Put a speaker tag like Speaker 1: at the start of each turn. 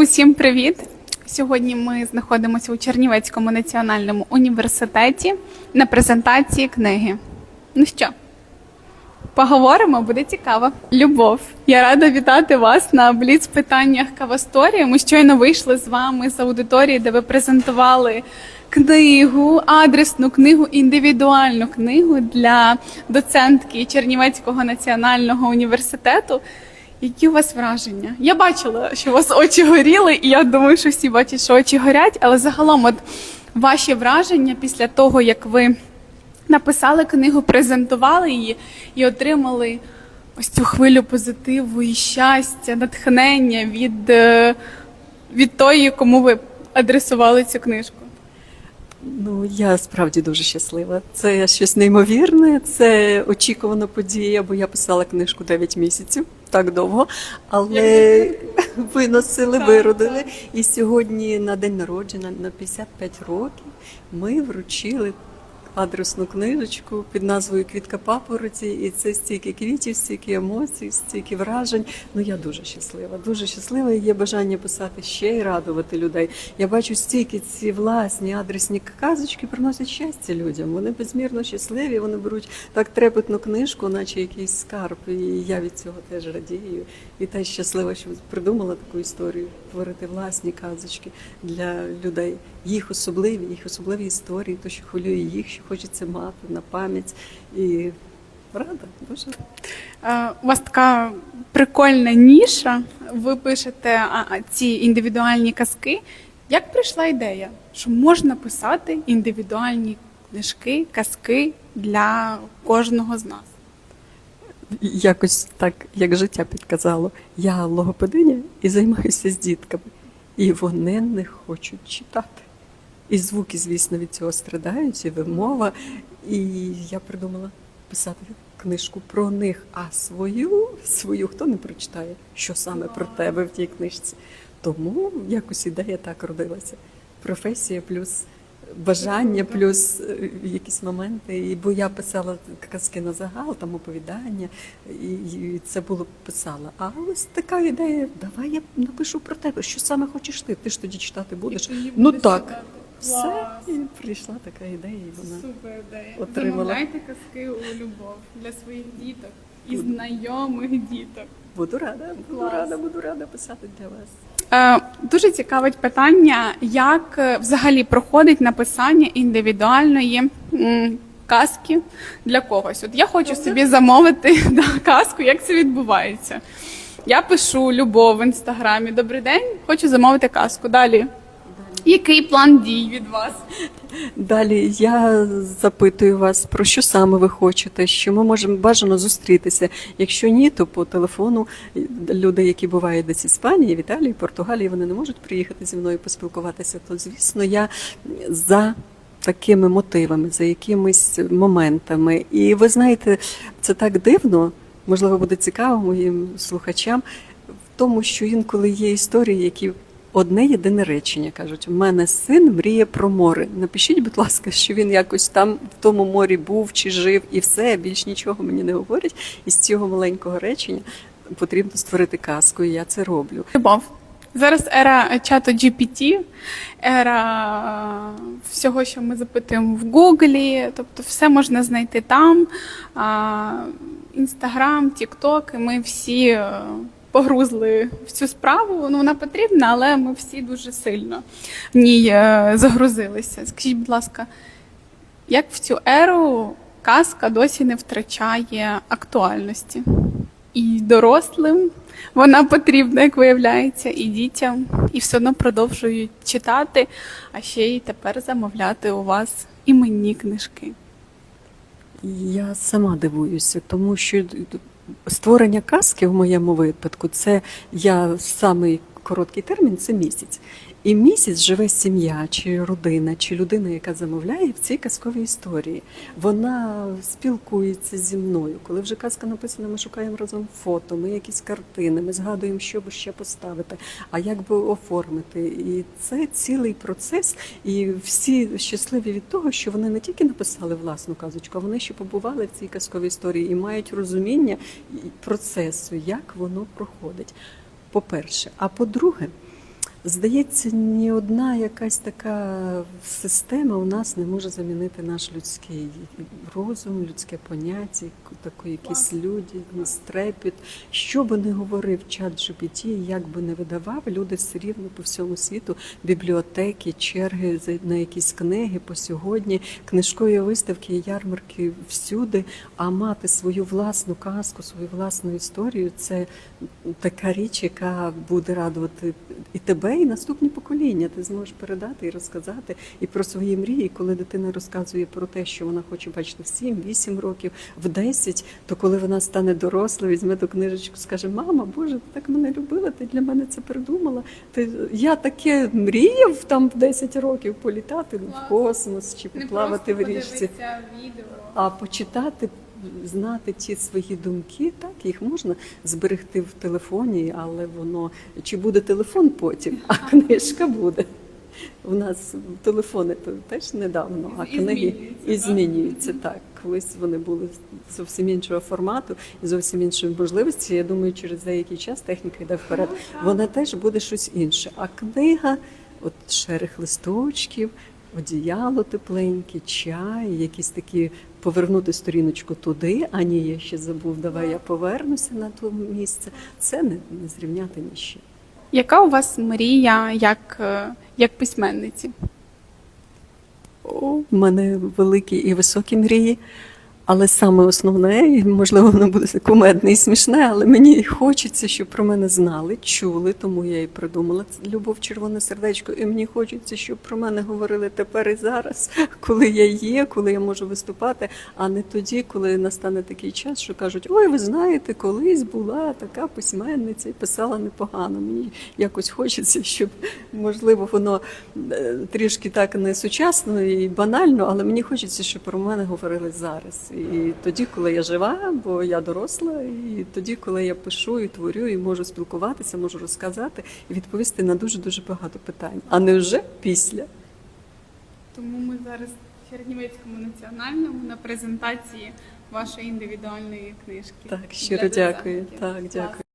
Speaker 1: Усім привіт! Сьогодні ми знаходимося у Чернівецькому національному університеті на презентації книги. Ну що, поговоримо, буде цікаво. Любов, я рада вітати вас на бліц питаннях Кавасторії. Ми щойно вийшли з вами з аудиторії, де ви презентували книгу, адресну книгу, індивідуальну книгу для доцентки Чернівецького національного університету. Які у вас враження? Я бачила, що у вас очі горіли, і я думаю, що всі бачать, що очі горять. Але загалом, от ваші враження після того, як ви написали книгу, презентували її і отримали ось цю хвилю позитиву і щастя, натхнення від, е, від тої, кому ви адресували цю книжку.
Speaker 2: Ну, я справді дуже щаслива. Це щось неймовірне, це очікувана подія, бо я писала книжку 9 місяців, так довго, але виносили, виродили. І сьогодні на день народження, на 55 років, ми вручили адресну книжечку під назвою Квітка папороті. І це стільки квітів, стільки емоцій, стільки вражень. Ну я дуже щаслива, дуже щаслива. Є бажання писати ще й радувати людей. Я бачу стільки ці власні адресні казочки приносять щастя людям. Вони безмірно щасливі. Вони беруть так трепетну книжку, наче якийсь скарб. І я від цього теж радію. І теж щаслива, що придумала таку історію, творити власні казочки для людей. Їх особливі, їх особливі історії, то що хвилює їх, що хочеться мати на пам'ять. І рада дуже.
Speaker 1: Е, У вас така прикольна ніша. Ви пишете ці індивідуальні казки. Як прийшла ідея, що можна писати індивідуальні книжки, казки для кожного з нас?
Speaker 2: Якось так, як життя підказало, я логопединя і займаюся з дітками. І вони не хочуть читати. І звуки, звісно, від цього страдають, і вимова. І я придумала писати книжку про них, а свою, свою хто не прочитає, що саме про тебе в тій книжці. Тому якось ідея так родилася. Професія плюс бажання, плюс е, якісь моменти. Бо я писала казки на загал, там оповідання, і, це було писала. А ось така ідея: давай я напишу про тебе, що саме хочеш ти. Ти ж тоді читати будеш. Ну так. Все, і прийшла така ідея, і вона.
Speaker 1: Супер ідея.
Speaker 2: отримала.
Speaker 1: Замовляйте казки у любов для своїх діток і знайомих діток.
Speaker 2: Буду рада, буду
Speaker 1: Клас.
Speaker 2: рада, буду рада писати для вас.
Speaker 1: Е, Дуже цікавить питання, як е, взагалі проходить написання індивідуальної м, казки для когось. От я хочу собі замовити да, казку, як це відбувається. Я пишу любов в інстаграмі. Добрий день, хочу замовити казку. Далі. Який план дій від вас?
Speaker 2: Далі я запитую вас, про що саме ви хочете, що ми можемо бажано зустрітися. Якщо ні, то по телефону люди, які бувають десь Іспанії, в Італії, Португалії, вони не можуть приїхати зі мною поспілкуватися. То звісно, я за такими мотивами, за якимись моментами. І ви знаєте, це так дивно, можливо, буде цікаво моїм слухачам, в тому, що інколи є історії, які Одне єдине речення кажуть: у мене син мріє про море. Напишіть, будь ласка, що він якось там в тому морі був чи жив, і все більш нічого мені не говорять. І з цього маленького речення потрібно створити казку, і я це роблю.
Speaker 1: Любов. Зараз ера чату GPT, ера всього, що ми запитуємо в Гуглі, тобто все можна знайти там. Інстаграм, Тікток, і ми всі е, погрузли в цю справу. Ну, вона потрібна, але ми всі дуже сильно в ній е, загрузилися. Скажіть, будь ласка, як в цю еру казка досі не втрачає актуальності? І дорослим вона потрібна, як виявляється, і дітям, і все одно продовжують читати, а ще й тепер замовляти у вас іменні книжки.
Speaker 2: Я сама дивуюся, тому що створення казки в моєму випадку це я самий короткий термін це місяць. І місяць живе сім'я, чи родина, чи людина, яка замовляє в цій казковій історії. Вона спілкується зі мною. Коли вже казка написана, ми шукаємо разом фото, ми якісь картини, ми згадуємо, що би ще поставити, а як би оформити. І це цілий процес. І всі щасливі від того, що вони не тільки написали власну казочку, а вони ще побували в цій казковій історії і мають розуміння процесу, як воно проходить. По-перше, а по-друге. Здається, ні одна якась така система у нас не може замінити наш людський розум, людське поняття, таку якісь людяність, трепіт. Що би не говорив чат GPT, як би не видавав, люди все рівно по всьому світу, бібліотеки, черги на якісь книги по сьогодні, книжкові виставки, ярмарки всюди. А мати свою власну казку, свою власну історію це така річ, яка буде радувати і тебе, і наступні покоління. Ти зможеш передати і розказати і про свої мрії. Коли дитина розказує про те, що вона хоче бачити в 7-8 років, в 10, то коли вона стане дорослою, візьме ту книжечку, скаже: Мама, Боже, ти так мене любила, ти для мене це придумала. Ти я таке мріяв там в 10 років політати в космос чи поплавати в річці. А почитати, знати ті свої думки, так їх можна зберегти в телефоні, але воно чи буде телефон потім, а книжка буде. У нас телефони то теж недавно, а книги і змінюються так. Колись вони були зовсім іншого формату і зовсім іншої можливості. Я думаю, через деякий час техніка йде вперед. Вона теж буде щось інше. А книга, от шерих листочків, одіяло тепленьке, чай, якісь такі повернути сторіночку туди, а ні, я ще забув, давай я повернуся на то місце. Це не, не зрівняти ніщо.
Speaker 1: Яка у вас мрія як, е, як письменниці?
Speaker 2: У мене великі і високі мрії, але саме основне, і можливо, воно буде кумедне і смішне, але мені хочеться, щоб про мене знали, чули, тому я і придумала любов червоне сердечко. І мені хочеться, щоб про мене говорили тепер і зараз, коли я є, коли я можу виступати, а не тоді, коли настане такий час, що кажуть: ой, ви знаєте, колись була така письменниця і писала непогано. Мені якось хочеться, щоб можливо воно е, трішки так не сучасно і банально, але мені хочеться, щоб про мене говорили зараз. І тоді, коли я жива, бо я доросла, і тоді, коли я пишу і творю, і можу спілкуватися, можу розказати і відповісти на дуже дуже багато питань, а не вже після.
Speaker 1: Тому ми зараз в Чернівецькому національному на презентації вашої індивідуальної книжки.
Speaker 2: Так, щиро дякую. Так, дякую.